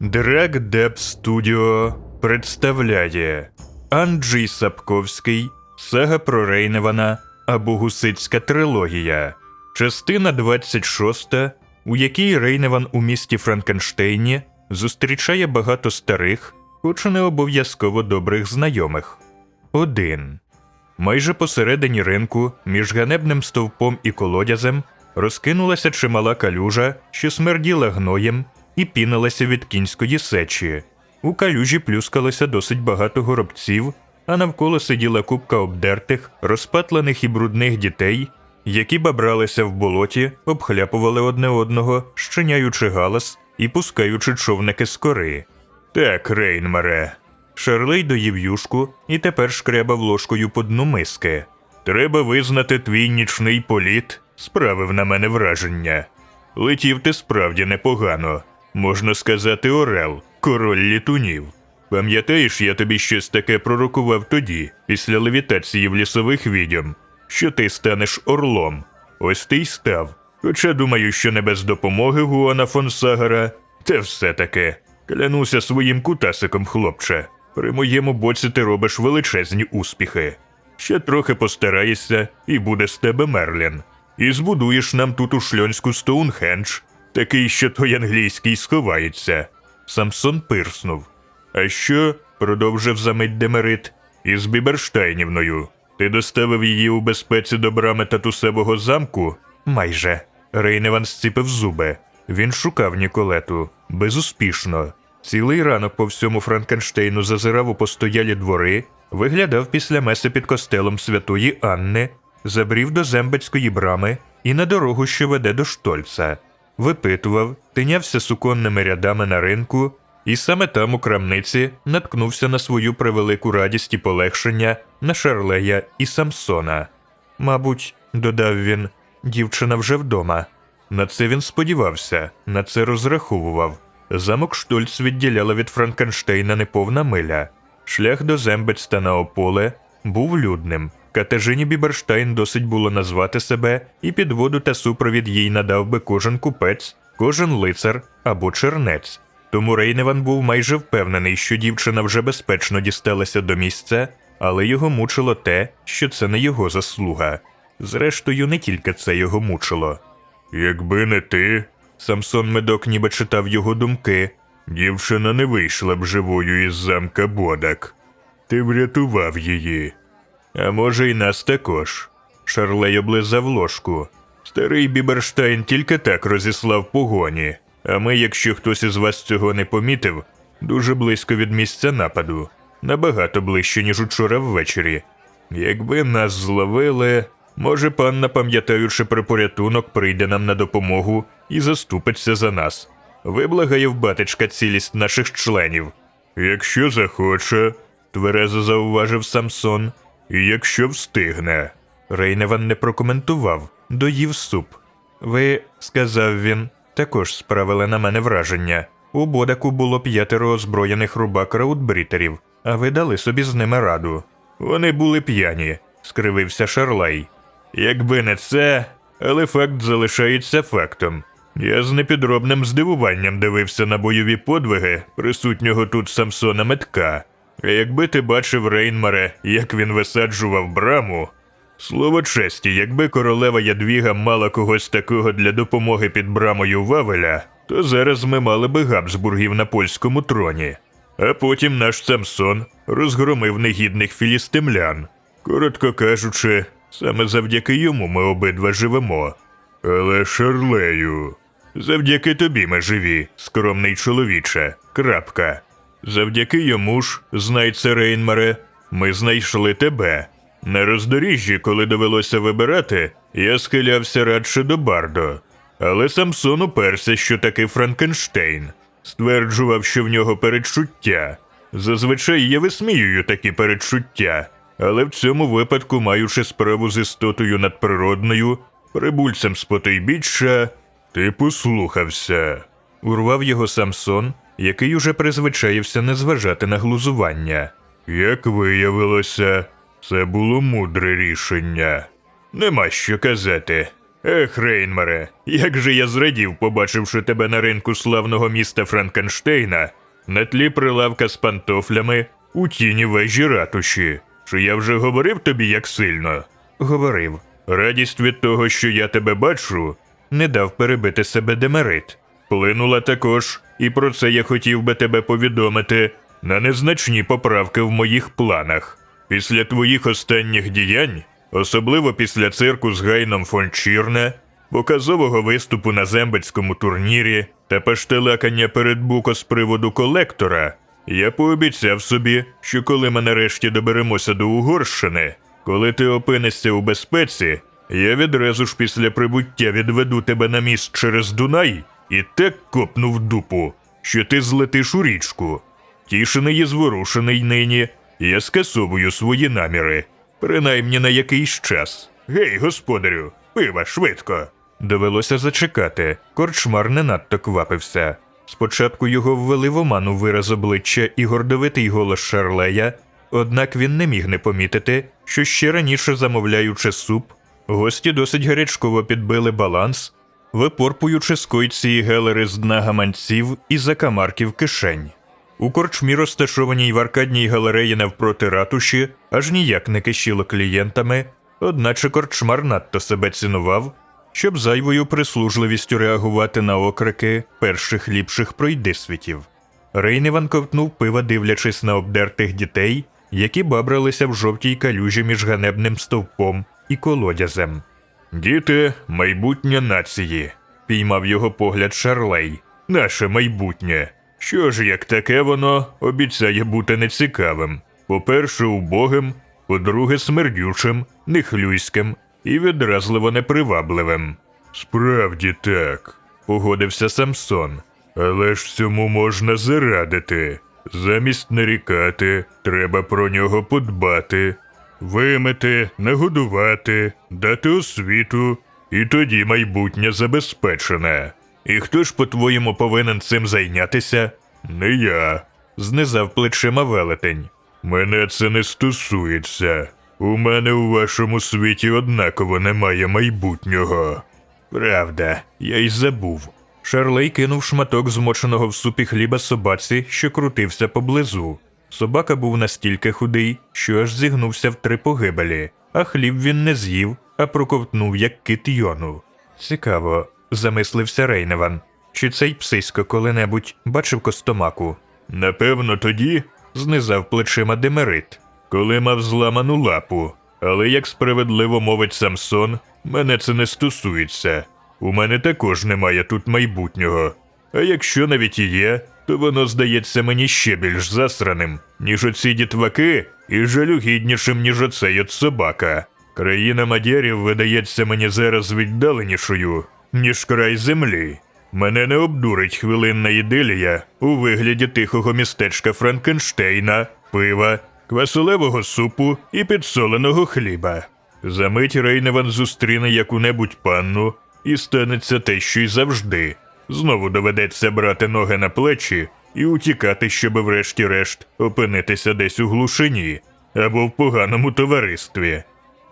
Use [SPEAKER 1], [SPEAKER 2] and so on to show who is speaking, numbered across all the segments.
[SPEAKER 1] Drag Dep Studio представляє Анджій Сапковський, Сага про Рейневана або Гусицька трилогія, частина 26, у якій Рейневан у місті Франкенштейні зустрічає багато старих, хоч не обов'язково добрих знайомих. 1. Майже посередині ринку, між ганебним стовпом і колодязем, розкинулася чимала калюжа, що смерділа гноєм і пінилася від кінської сечі. У калюжі плюскалося досить багато горобців, а навколо сиділа купка обдертих, розпатлених і брудних дітей, які бабралися в болоті, обхляпували одне одного, щиняючи галас і пускаючи човники з кори. Так, Рейнмаре. Шарлей доїв юшку і тепер шкрябав ложкою по дну миски. Треба визнати твій нічний політ, справив на мене враження. Летів ти справді непогано. Можна сказати, Орел, король літунів. Пам'ятаєш, я тобі щось таке пророкував тоді, після левітації в лісових відьом, що ти станеш орлом. Ось ти й став. Хоча думаю, що не без допомоги Гуана фон Сагара, та все таки. Клянуся своїм кутасиком, хлопче. При моєму боці ти робиш величезні успіхи. Ще трохи постараєшся, і буде з тебе Мерлін. І збудуєш нам тут у шльонську Стоунхендж, такий, що той англійський сховається. Самсон пирснув. А що? продовжив замить Демерит. Із Біберштайнівною. Ти доставив її у безпеці до брами татусевого замку? Майже. Рейневан зціпив зуби. Він шукав Ніколету. Безуспішно. Цілий ранок по всьому Франкенштейну зазирав у постоялі двори, виглядав після меси під костелом святої Анни, забрів до Зембецької брами і на дорогу, що веде до Штольца. Випитував, тинявся суконними рядами на ринку, і саме там у крамниці наткнувся на свою превелику радість і полегшення на Шарлея і Самсона. Мабуть, додав він, дівчина вже вдома. На це він сподівався, на це розраховував. Замок Штольц відділяла від Франкенштейна неповна миля. Шлях до Зембець та на Ополе був людним. Катежині Біберштайн досить було назвати себе, і підводу та супровід їй надав би кожен купець, кожен лицар або чернець. Тому Рейневан був майже впевнений, що дівчина вже безпечно дісталася до місця, але його мучило те, що це не його заслуга. Зрештою, не тільки це його мучило. Якби не ти, Самсон Медок ніби читав його думки, дівчина не вийшла б живою із замка Бодак. Ти врятував її. А може, й нас також. Шарлей облизав ложку. Старий Біберштайн тільки так розіслав погоні, а ми, якщо хтось із вас цього не помітив, дуже близько від місця нападу, набагато ближче, ніж учора ввечері. Якби нас зловили, може, панна, пам'ятаючи про порятунок, прийде нам на допомогу і заступиться за нас. Виблагає в батечка цілість наших членів. Якщо захоче, тверезо зауважив Самсон, і якщо встигне. Рейневан не прокоментував, доїв суп. Ви, сказав він, також справили на мене враження. У Бодаку було п'ятеро озброєних рубак раутбрітерів, а ви дали собі з ними раду. Вони були п'яні, скривився Шарлай. Якби не це, але факт залишається фактом. Я з непідробним здивуванням дивився на бойові подвиги присутнього тут Самсона Метка. Якби ти бачив Рейнмаре, як він висаджував браму. Слово честі, якби королева Ядвіга мала когось такого для допомоги під брамою Вавеля, то зараз ми мали би Габсбургів на польському троні. А потім наш Самсон розгромив негідних філістимлян. Коротко кажучи, саме завдяки йому ми обидва живемо. Але Шарлею, завдяки тобі ми живі, скромний чоловіче. Крапка. Завдяки йому ж, знай це Рейнмаре, ми знайшли тебе. На роздоріжжі, коли довелося вибирати, я схилявся радше до Бардо. Але Самсон уперся, що таки Франкенштейн. Стверджував, що в нього передчуття. Зазвичай я висміюю такі передчуття, але в цьому випадку, маючи справу з істотою надприродною, прибульцем з потойбіччя, ти послухався. Урвав його Самсон, який уже призвичаївся не зважати на глузування. Як виявилося, це було мудре рішення. Нема що казати. Ех, Рейнмере, як же я зрадів, побачивши тебе на ринку славного міста Франкенштейна, на тлі прилавка з пантофлями у тіні вежі ратуші. Чи я вже говорив тобі як сильно? Говорив. Радість від того, що я тебе бачу, не дав перебити себе демерит. Плинула також, і про це я хотів би тебе повідомити, на незначні поправки в моїх планах. Після твоїх останніх діянь, особливо після цирку з Гайном фон Чірне, показового виступу на зембецькому турнірі та паштелакання перед буко з приводу колектора, я пообіцяв собі, що коли ми нарешті доберемося до Угорщини, коли ти опинишся у безпеці, я відразу ж після прибуття відведу тебе на міст через Дунай і так копну в дупу, що ти злетиш у річку. Тішений і зворушений нині, я скасовую свої наміри, принаймні на якийсь час. Гей, господарю, пива швидко. Довелося зачекати. Корчмар не надто квапився. Спочатку його ввели в оману вираз обличчя і гордовитий голос Шарлея, однак він не міг не помітити, що ще раніше замовляючи суп, гості досить гарячково підбили баланс, випорпуючи скойці гелери з дна гаманців і закамарків кишень. У корчмі, розташованій в аркадній галереї навпроти ратуші, аж ніяк не кишіло клієнтами, одначе корчмар надто себе цінував, щоб зайвою прислужливістю реагувати на окрики перших ліпших пройдисвітів. Рейневан ковтнув пива, дивлячись на обдертих дітей, які бабралися в жовтій калюжі між ганебним стовпом і колодязем. Діти майбутнє нації, піймав його погляд Шарлей. Наше майбутнє. Що ж, як таке воно обіцяє бути нецікавим. По-перше, убогим, по-друге, смердючим, нехлюйським і відразливо непривабливим. Справді так, погодився Самсон. Але ж цьому можна зарадити. Замість нарікати, треба про нього подбати, вимити, нагодувати, дати освіту, і тоді майбутнє забезпечене. І хто ж, по-твоєму, повинен цим зайнятися? Не я, знизав плечима велетень. Мене це не стосується. У мене у вашому світі однаково немає майбутнього. Правда, я й забув. Шарлей кинув шматок змоченого в супі хліба собаці, що крутився поблизу. Собака був настільки худий, що аж зігнувся в три погибелі, а хліб він не з'їв, а проковтнув, як кит йону. Цікаво, замислився Рейневан. Чи цей псисько коли-небудь бачив костомаку? Напевно, тоді знизав плечима Демерит, коли мав зламану лапу. Але як справедливо мовить Самсон, мене це не стосується. У мене також немає тут майбутнього. А якщо навіть і є, то воно здається мені ще більш засраним, ніж оці дітваки, і жалюгіднішим, ніж оцей от собака. Країна мадярів видається мені зараз віддаленішою, ніж край землі. Мене не обдурить хвилинна ідилія у вигляді тихого містечка Франкенштейна, пива, квасолевого супу і підсоленого хліба. Замить Рейневан зустріне яку-небудь панну, і станеться те, що й завжди. Знову доведеться брати ноги на плечі і утікати, щоб врешті-решт опинитися десь у глушині або в поганому товаристві.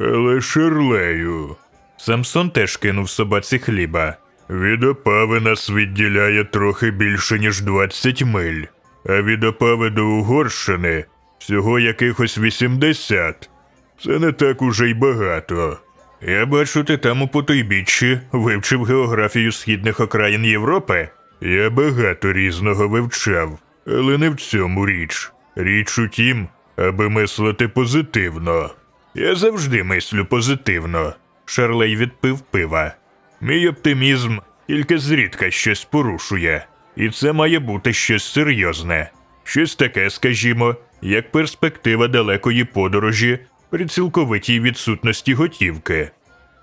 [SPEAKER 1] Але Шерлею. Самсон теж кинув собаці хліба. Від опави нас відділяє трохи більше, ніж 20 миль, а від опави до Угорщини всього якихось 80. Це не так уже й багато. Я бачу, ти там у потойбіччі вивчив географію східних окраїн Європи. Я багато різного вивчав, але не в цьому річ. Річ у тім, аби мислити позитивно. Я завжди мислю позитивно. Шарлей відпив пива. Мій оптимізм тільки зрідка щось порушує, і це має бути щось серйозне. Щось таке, скажімо, як перспектива далекої подорожі при цілковитій відсутності готівки,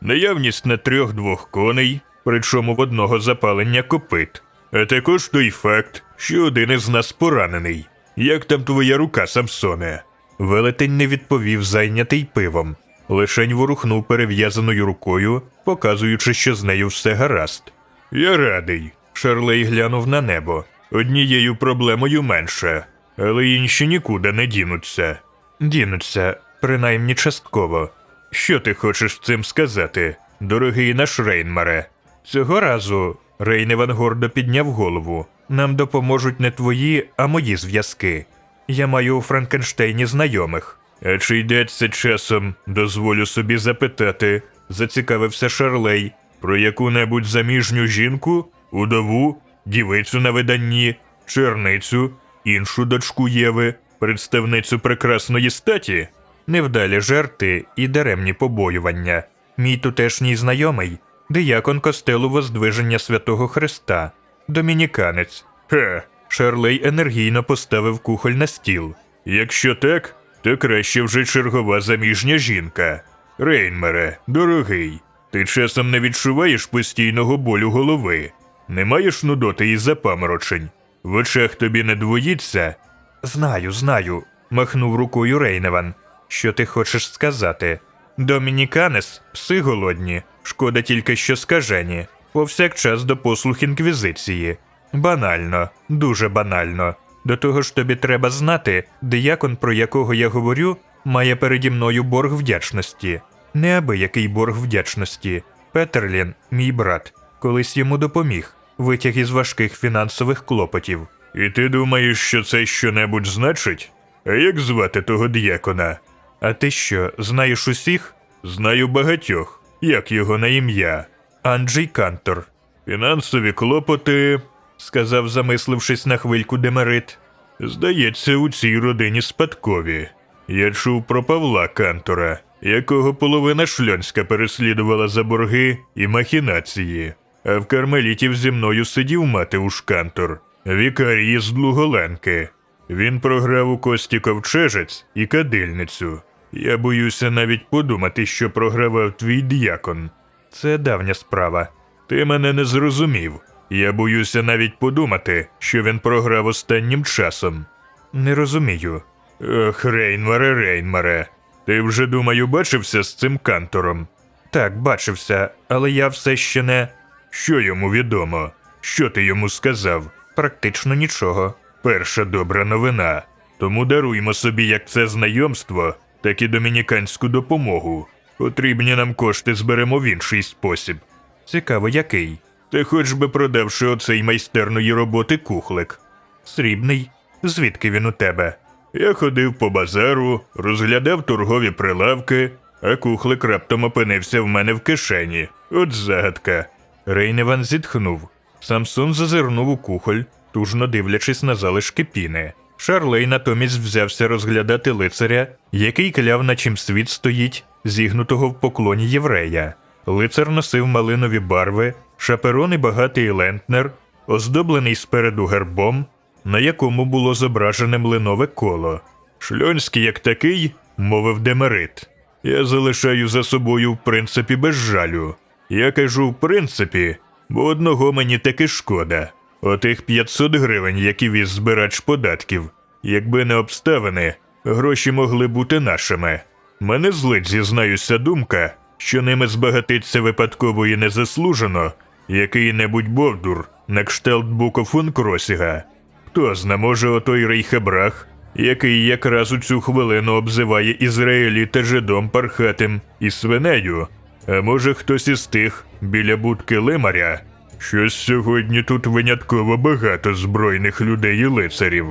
[SPEAKER 1] наявність на трьох двох коней, причому в одного запалення копит, а також той факт, що один із нас поранений. Як там твоя рука, Самсоне? Велетень не відповів, зайнятий пивом. Лишень ворухнув перев'язаною рукою, показуючи, що з нею все гаразд. Я радий. Шарлей глянув на небо. Однією проблемою менше, але інші нікуди не дінуться. Дінуться, принаймні частково. Що ти хочеш цим сказати? дорогий наш Рейнмаре. Цього разу Рейневан гордо підняв голову. Нам допоможуть не твої, а мої зв'язки. Я маю у Франкенштейні знайомих. А чи йдеться часом, дозволю собі запитати, зацікавився Шарлей, про яку-небудь заміжню жінку, удову, дівицю на виданні, черницю, іншу дочку Єви, представницю прекрасної статі? Невдалі жерти і даремні побоювання. Мій тутешній знайомий, диякон костелу Воздвиження Святого Христа, домініканець. Хе. Шарлей енергійно поставив кухоль на стіл. Якщо так, то краще вже чергова заміжня жінка. Рейнмере, дорогий, ти часом не відчуваєш постійного болю голови, не маєш нудоти і запаморочень. В очах тобі не двоїться? Знаю, знаю, махнув рукою Рейневан. Що ти хочеш сказати? Домініканес, пси голодні, шкода тільки що скажені, повсякчас до послуг інквізиції. Банально, дуже банально. До того ж тобі треба знати, диякон, про якого я говорю, має переді мною борг вдячності. Неабиякий борг вдячності. Петерлін, мій брат, колись йому допоміг, витяг із важких фінансових клопотів. І ти думаєш, що це щонебудь значить? А як звати того діякона? А ти що, знаєш усіх? Знаю багатьох. Як його на ім'я? Анджей Кантор. Фінансові клопоти, сказав, замислившись на хвильку Демерит. Здається, у цій родині спадкові. Я чув про Павла Кантора, якого половина шльонська переслідувала за борги і махінації. А в кармелітів зі мною сидів Матеуш Кантор, вікарій з Длуголенки. Він програв у кості ковчежець і кадильницю. Я боюся навіть подумати, що програвав твій діякон. Це давня справа. Ти мене не зрозумів. Я боюся навіть подумати, що він програв останнім часом. Не розумію. Ох, Рейнмаре, Рейнмаре. Ти вже, думаю, бачився з цим кантором? Так, бачився, але я все ще не. Що йому відомо? Що ти йому сказав? Практично нічого. Перша добра новина. Тому даруймо собі як це знайомство, так і домініканську допомогу. Потрібні нам кошти зберемо в інший спосіб. Цікаво, який? Ти хоч би продавши оцей майстерної роботи кухлик. Срібний. Звідки він у тебе? Я ходив по базару, розглядав торгові прилавки, а кухлик раптом опинився в мене в кишені. От загадка. Рейневан зітхнув. Самсон зазирнув у кухоль, тужно дивлячись на залишки піни. Шарлей натомість взявся розглядати лицаря, який кляв, на чим світ стоїть, зігнутого в поклоні єврея. Лицар носив малинові барви, шаперон і багатий лентнер, оздоблений спереду гербом, на якому було зображене млинове коло. Шльонський, як такий, мовив Демерит. Я залишаю за собою в принципі без жалю. Я кажу в принципі, бо одного мені таки шкода. Отих 500 гривень, які віз збирач податків. Якби не обставини, гроші могли бути нашими. Мене злить, зізнаюся, думка, що ними збагатиться випадково і незаслужено який-небудь бовдур на кшталт Буко фон Кросіга. Хто зна, може, отой Рейхебрах, який якраз у цю хвилину обзиває Ізраїліта жидом пархатим і свинею, а може хтось із тих біля будки лимаря. Щось сьогодні тут винятково багато збройних людей і лицарів.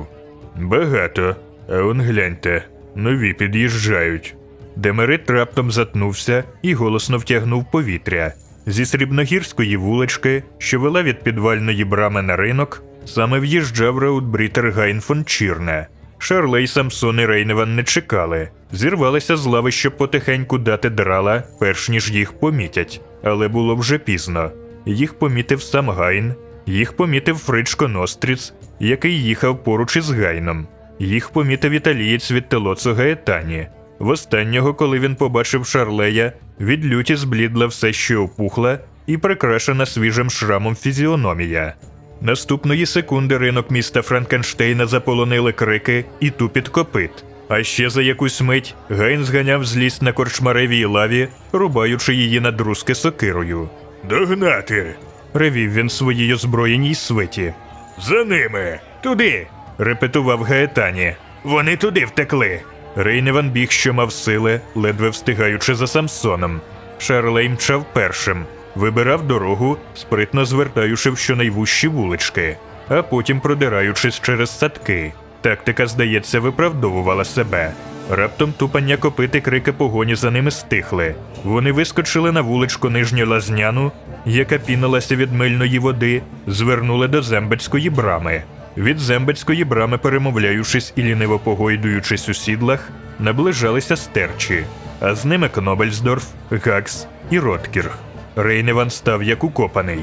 [SPEAKER 1] Багато, а он гляньте, нові під'їжджають. Демерит раптом затнувся і голосно втягнув повітря. Зі срібногірської вулички, що вела від підвальної брами на ринок, саме в'їжджав Раутбрітер Гайн фон Чірне. Шарлей, Самсон і Рейневан не чекали, зірвалися з лави, щоб потихеньку дати драла, перш ніж їх помітять, але було вже пізно. Їх помітив сам Гайн, їх помітив Фричко Ностріц, який їхав поруч із Гайном. Їх помітив італієць від Телоцо Гаетані. Востаннього, коли він побачив Шарлея, від люті зблідла все ще опухла і прикрашена свіжим шрамом фізіономія. Наступної секунди ринок міста Франкенштейна заполонили крики і тупіт копит. А ще за якусь мить Гайн зганяв злість на корчмаревій лаві, рубаючи її на друзки сокирою. Догнати. ревів він своїй озброєній свиті. За ними. Туди. репетував Гаетані. Вони туди втекли. Рейневан біг, що мав сили, ледве встигаючи за Самсоном. Шарлей мчав першим, вибирав дорогу, спритно звертаючи в щонайвужчі вулички, а потім продираючись через садки. Тактика, здається, виправдовувала себе. Раптом тупання копит і крики погоні за ними стихли. Вони вискочили на вуличку нижню лазняну, яка пінилася від мильної води, звернули до зембецької брами. Від зембецької брами, перемовляючись і ліниво погойдуючись у сідлах, наближалися стерчі, а з ними Кнобельсдорф, Гакс і Роткірг. Рейневан став як укопаний.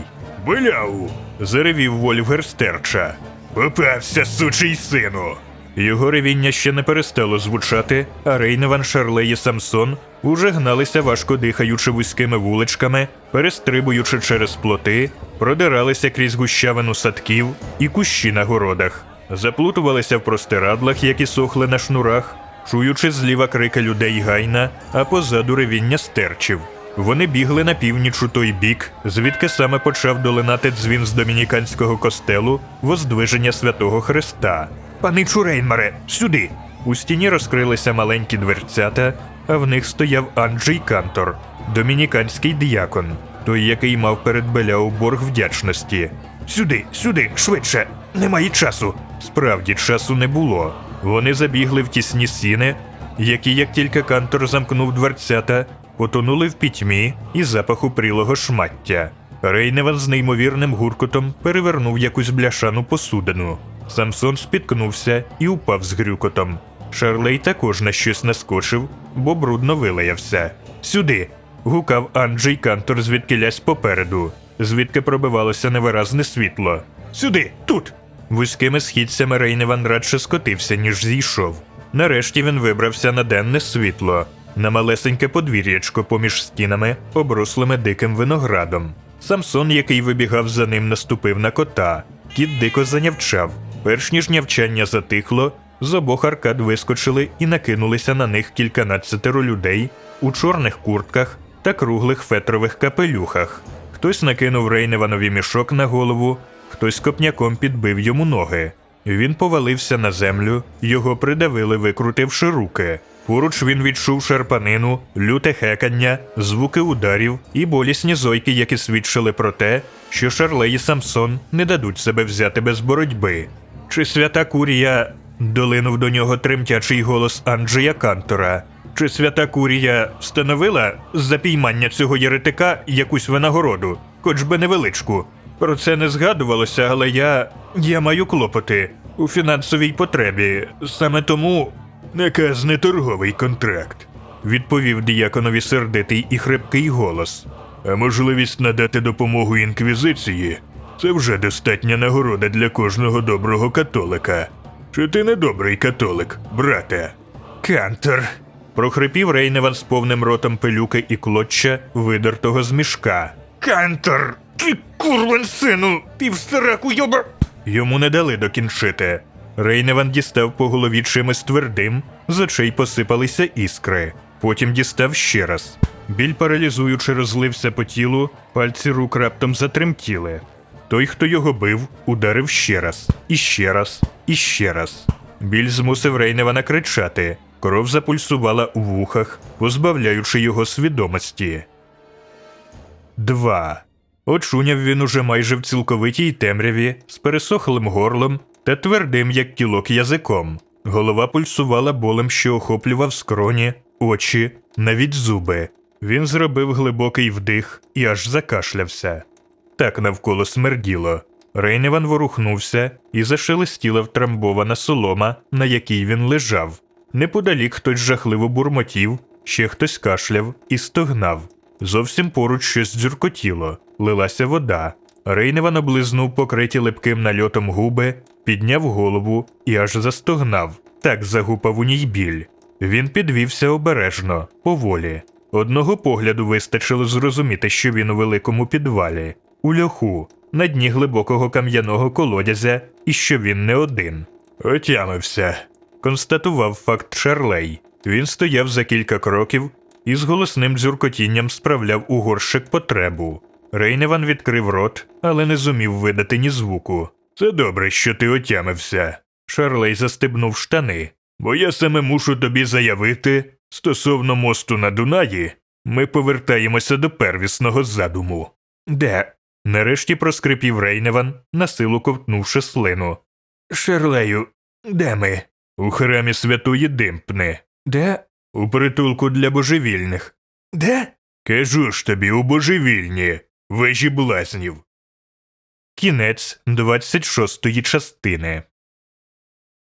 [SPEAKER 1] Биляу! заревів Вольфгер стерча. Попався, сучий сину. Його ревіння ще не перестало звучати, а Рейневан, Шарлей і Самсон уже гналися важко дихаючи вузькими вуличками, перестрибуючи через плоти, продиралися крізь гущавину садків і кущі на городах, заплутувалися в простирадлах, які сохли на шнурах, чуючи зліва крики людей гайна, а позаду ревіння стерчів. Вони бігли на північ у той бік, звідки саме почав долинати дзвін з домініканського костелу воздвиження святого Христа. Паничу Рейнмаре, сюди. У стіні розкрилися маленькі дверцята, а в них стояв Анджей Кантор, домініканський діякон, той, який мав перед Беляу борг вдячності. Сюди, сюди, швидше, немає часу. Справді часу не було. Вони забігли в тісні сіни, які, як тільки Кантор замкнув дверцята, потонули в пітьмі і запаху прілого шмаття. Рейневан з неймовірним гуркотом перевернув якусь бляшану посудину. Самсон спіткнувся і упав з грюкотом. Шарлей також на щось наскочив, бо брудно вилаявся. Сюди. гукав Анджей Кантор звідкилясь попереду, звідки пробивалося невиразне світло. Сюди, тут. Вузькими східцями Рейневан радше скотився, ніж зійшов. Нарешті він вибрався на денне світло, на малесеньке подвір'ячко поміж стінами, оброслими диким виноградом. Самсон, який вибігав за ним, наступив на кота. Кіт дико занявчав. Перш ніж нявчання затихло, з обох аркад вискочили і накинулися на них кільканадцятеро людей у чорних куртках та круглих фетрових капелюхах. Хтось накинув Рейневанові мішок на голову, хтось копняком підбив йому ноги. Він повалився на землю, його придавили, викрутивши руки. Поруч він відчув шарпанину, люте хекання, звуки ударів і болісні зойки, які свідчили про те, що Шарлей і Самсон не дадуть себе взяти без боротьби. Чи свята Курія долинув до нього тремтячий голос Анджея Кантора? Чи свята Курія встановила з запіймання цього єретика якусь винагороду, хоч би невеличку? Про це не згадувалося, але я. я маю клопоти у фінансовій потребі. Саме тому наказ не торговий контракт, відповів діяконові сердитий і хрипкий голос. А можливість надати допомогу інквізиції це вже достатня нагорода для кожного доброго католика. Чи ти не добрий католик, брате? Кантор. прохрипів Рейневан з повним ротом пилюки і клоччя, видертого з мішка. Кантор! Ти курван сину! Півстараку йоба! Йому не дали докінчити. Рейневан дістав по голові чимось твердим, з очей посипалися іскри. Потім дістав ще раз. Біль паралізуючи розлився по тілу, пальці рук раптом затремтіли. Той, хто його бив, ударив ще раз, і ще раз, і ще раз. Біль змусив Рейневана кричати. Кров запульсувала у вухах, позбавляючи його свідомості. Два. Очуняв він уже майже в цілковитій темряві, з пересохлим горлом та твердим, як кілок язиком. Голова пульсувала болем, що охоплював скроні, очі, навіть зуби. Він зробив глибокий вдих і аж закашлявся. Так навколо смерділо. Рейневан ворухнувся і зашелестіла втрамбована солома, на якій він лежав. Неподалік хтось жахливо бурмотів, ще хтось кашляв і стогнав. Зовсім поруч щось дзюркотіло, лилася вода. Рейневан облизнув покриті липким нальотом губи, підняв голову і аж застогнав. Так загупав у ній біль. Він підвівся обережно, поволі. Одного погляду вистачило зрозуміти, що він у великому підвалі, у льоху, на дні глибокого кам'яного колодязя, і що він не один. Отямився, констатував факт Шарлей. Він стояв за кілька кроків і з голосним дзюркотінням справляв у горщик потребу. Рейневан відкрив рот, але не зумів видати ні звуку. Це добре, що ти отямився. Шарлей застебнув штани. Бо я саме мушу тобі заявити стосовно мосту на Дунаї, Ми повертаємося до первісного задуму. Де? Нарешті проскрипів Рейневан, насилу ковтнувши слину. Шерлею, де ми? У храмі святої Димпни. Де? У притулку для божевільних. Де? Кажу ж тобі, у божевільні, вежі блазнів. Кінець 26 частини.